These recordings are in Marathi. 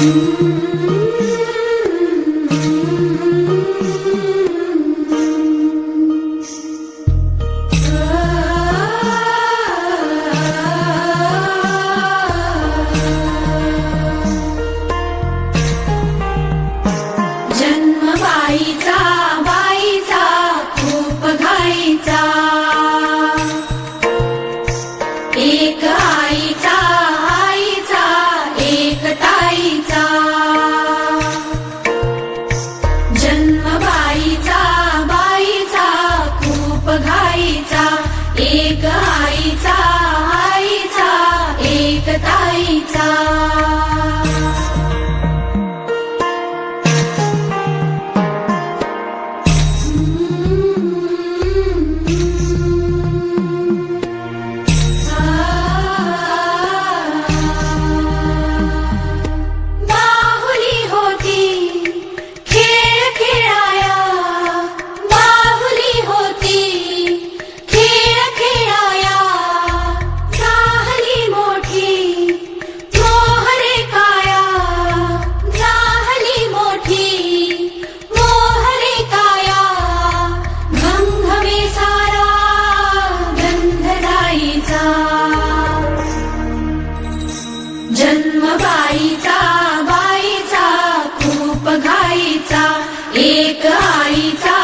जन्म बाईचा बाईचा खूप घाईचा. Maita.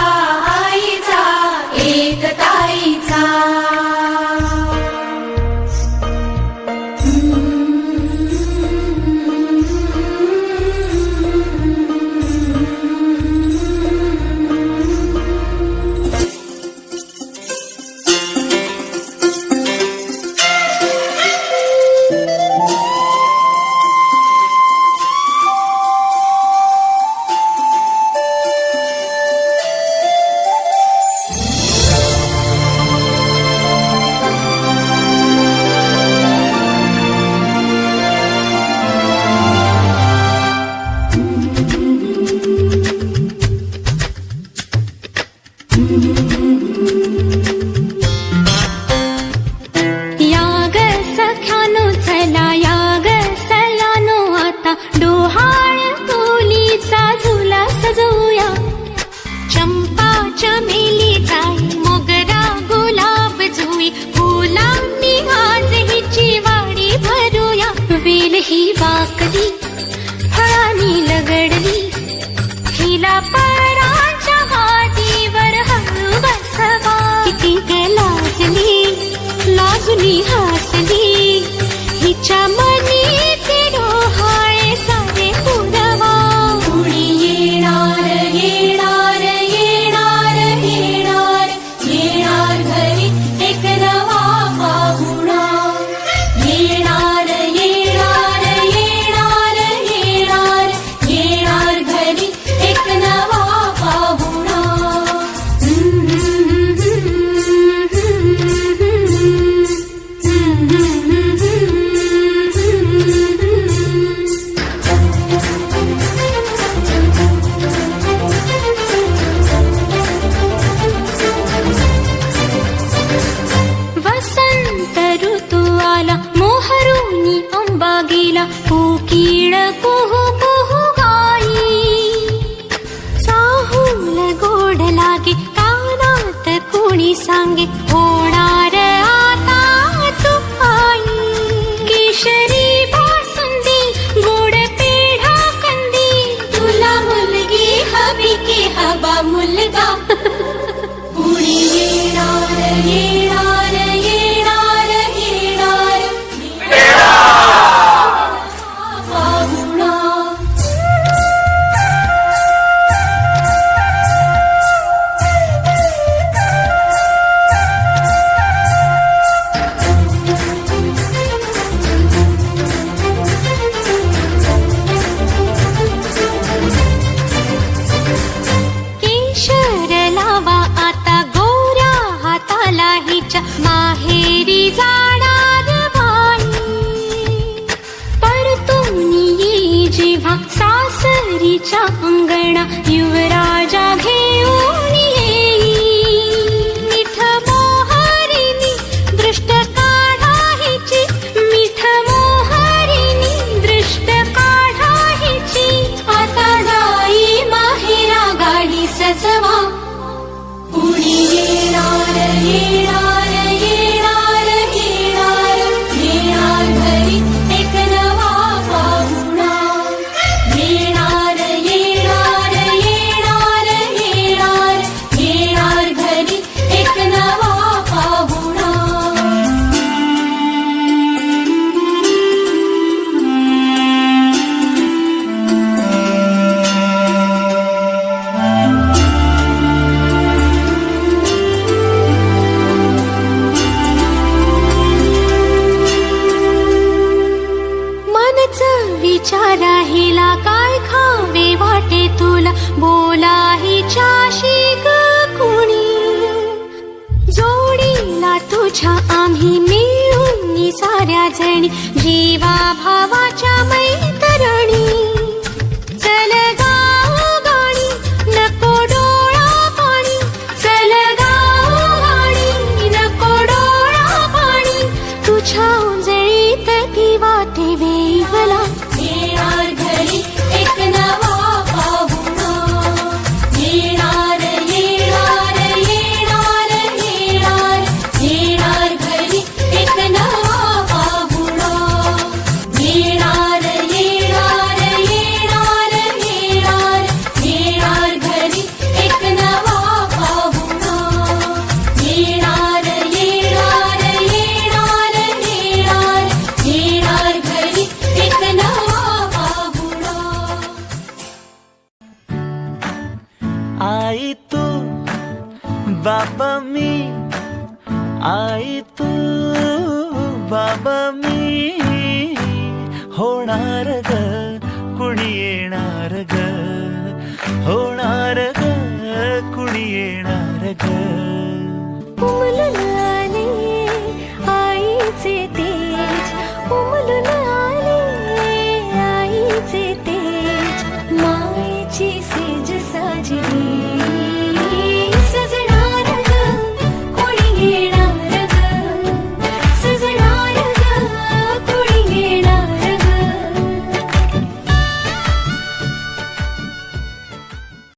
कोकीळ कुहू कुहू गाई. चाहूल गोड लागे कानात कोणी सांगे कोण काशीच्या अंगणा युवराज तुझ्या आम्ही मिळून साऱ्या जणी जीवा भावाच्या मैतरणी. बाबा मी आई तू बाबा मी होणार ग कुणी येणार ग होणार ग कुणी येणार ग